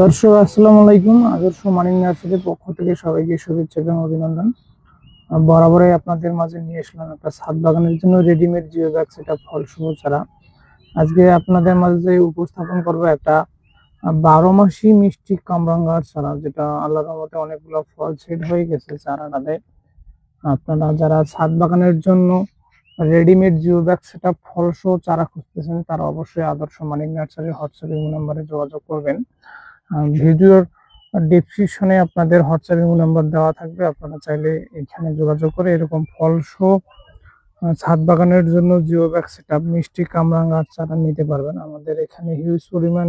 দর্শক, আসসালামু আলাইকুম। আদর্শ মানিক নার্সারির পক্ষ থেকে সবাইকে শুভেচ্ছা এবং অভিনন্দন। বরাবরই আপনাদের মাঝে নিয়ে আসলাম একটা ছাদ বাগানের জন্য রেডিমেড জিও ব্যাগ সেটা ফল শুভ ছাড়া। আজকে আপনাদের মাঝে উপস্থাপন করব একটা বারো মাসি মিষ্টি কামরাঙ্গার চারা যেটা আল্লাহর রহমতে অনেকগুলো ফল সেট হয়ে গেছে চারাটাতে আপনারা যারা ছাদ বাগানের জন্য রেডিমেড জিও ব্যাগ সেটা ফল সহ চারা খুঁজতেছেন, তারা অবশ্যই আদর্শ মানিক নার্সারি হোয়াটসঅ্যাপ নাম্বারে যোগাযোগ করবেন। ভিডিওর ডেসক্রিপশনে আপনাদের হোয়াটসঅ্যাপ ইমো নাম্বার দেওয়া থাকবে। আপনারা চাইলে এখানে যোগাযোগ করে এরকম ফল সহ আহ, ছাদ বাগানের জন্য জিও ব্যাগ সেট মিষ্টি কামরাঙ্গা চারা নিতে পারবেন। আমাদের এখানে হিউজ পরিমাণ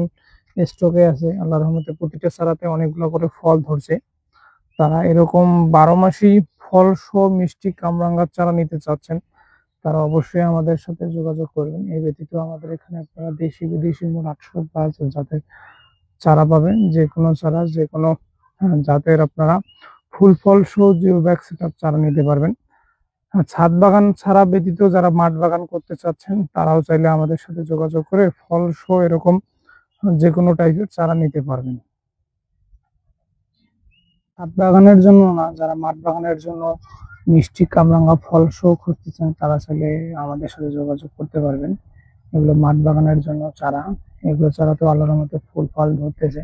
স্টকে আছে। আল্লাহ রহমতে প্রতিটা চারাতে অনেকগুলো করে ফল ধরছে। তারা এরকম বারো মাসি ফল সহ মিষ্টি কামরাঙ্গার চারা নিতে চাচ্ছেন তারা অবশ্যই আমাদের সাথে যোগাযোগ করবেন। এই ব্যতীত আমাদের এখানে আপনারা দেশি বিদেশি মোট আটশো প্লাস যাতে চারা পাবেন যে কোনো চারা যে কোনো জাতের আপনারা ফুল, ফল সহ জিও ব্যাগ সেটআপ চারা নিতে পারবেন। ছাদ বাগান ছাড়া ব্যতীত যারা মাঠ বাগান করতে চাচ্ছেন, তারাও চাইলে আমাদের সাথে যোগাযোগ করে ফল সহ এরকম যে কোনো টাইপের চারা নিতে পারবেন। ছাদ বাগানের জন্য না, যারা মাঠ বাগানের জন্য মিষ্টি, কামরাঙ্গা ফল সহ খুঁজতে চান, তারা চাইলে আমাদের সাথে যোগাযোগ করতে পারবেন। এগুলো মাঠ বাগানের জন্য চারা। এগুলো ছাড়া তো আল্লাহর মতো ফুল ফল ধরতেছে।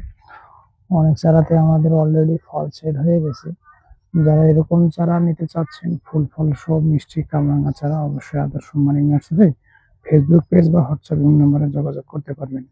অনেক চারাতে আমাদের অলরেডি ফল সেট হয়ে গেছে। যারা এরকম চারা নিতে চাচ্ছেন, ফুল ফল সব মিষ্টি কামরাঙা চারা অবশ্যই Adarsha Mani nursery Facebook page বা হোয়াটসঅ্যাপ নাম্বারে যোগাযোগ করতে পারবেন।